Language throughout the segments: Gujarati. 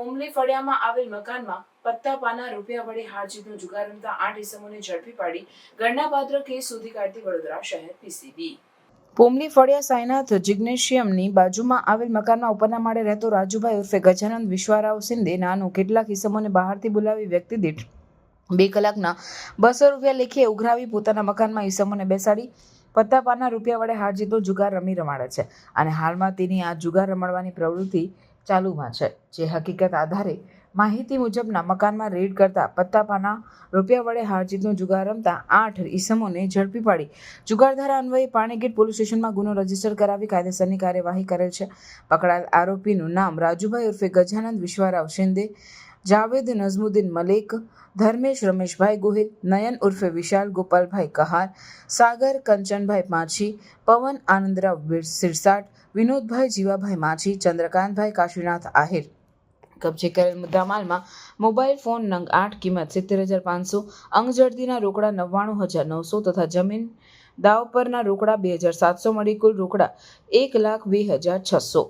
પોમલી ફળિયામાં આવેલ મકાનમાં પત્તા પાના રૂપિયા વડે હારજીતનો જુગાર રમતા આઠ ઇસમોને ઝડપી પાડી ગણનાપાત્ર કેસ શોધી કાઢતી વડોદરા શહેર પીસીબી. પોમલી ફળિયા સાયનાથ જિગ્નેશિયમની બાજુમાં આવેલ મકાનમાં ઉપરના માળે રહેતો રાજુભાઈ ઉર્ફે ગજાનંદ વિશ્વારાવ સિંધે નાનો કેટલાક ઇસમોને બહારથી બોલાવી વ્યક્તિ દીઠ બે કલાકના બસો રૂપિયા લેખે ઉઘરાવી પોતાના મકાનમાં ઈસમોને બેસાડી પત્તા પાના રૂપિયા વડે હાર જીતનો જુગાર રમી રમાડે છે. અને હાલમાં તેની આ જુગાર રમાડવાની પ્રવૃત્તિ ચાલુમાં છે. જે હકીકત આધારે માહિતી મુજબના મકાનમાં રેડ કરતા પત્તા પાના રૂપિયા વડે હાર જીતનો જુગાર રમતા આઠ ઈસમોને ઝડપી પાડી. જુગારધારા અન્વયે પાણીગેટ પોલીસ સ્ટેશનમાં ગુનો રજિસ્ટર કરાવી કાયદેસરની કાર્યવાહી કરેલ છે. પકડાયેલ આરોપીનું નામ રાજુભાઈ ઉર્ફે ગજાનંદ વિશ્વારાવ શિંદે જાવેદ નઝમુદ્દીન મલેક, ધર્મેશ રમેશભાઈ ગોહિલ, નયન ઉર્ફે વિશાલ ગોપાલભાઈ કહાર, સાગર કંચનભાઈ માછી, પવન આનંદરાવ સિરસાટ, વિનોદભાઈ જીવાભાઈ માછી, ચંદ્રકાંતભાઈ કાશીનાથ આહિર. કબજે કરેલ મુદ્દામાલમાં મોબાઈલ ફોન નંગ આઠ, કિંમત સિત્તેર હજાર પાંચસો અંગઝડતીના રોકડા નવ્વાણું હજાર નવસો તથા જમીન દાવ પરના રોકડા બે હજાર સાતસો મળી કુલ રોકડા એક લાખ વીસ હજાર છસો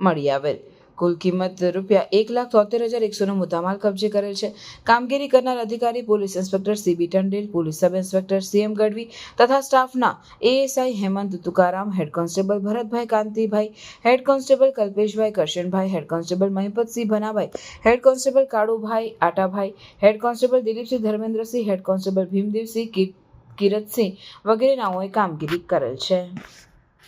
મળી આવેલ. કુલ કિંમત રૂપિયા એક લાખ તોતેર હજાર એકસોનો મુદ્દામાલ કબજે કરેલ છે. કામગીરી કરનાર અધિકારી, police inspector C B Tandel, police sub inspector C M Gadhvi તથા સ્ટાફના ASI Hemant Tukaram, head constable Bharatbhai Kantibhai, head constable Kalpeshbhai Karshanbhai, head constable Mahipatsinh Bhanabhai, head constable Kalubhai Atabhai, head constable Dilipsinh Dharmendrasinh, head constable Bhimdevsinh Kiratsinh વગેરે નાઓએ કામગીરી કરેલ છે.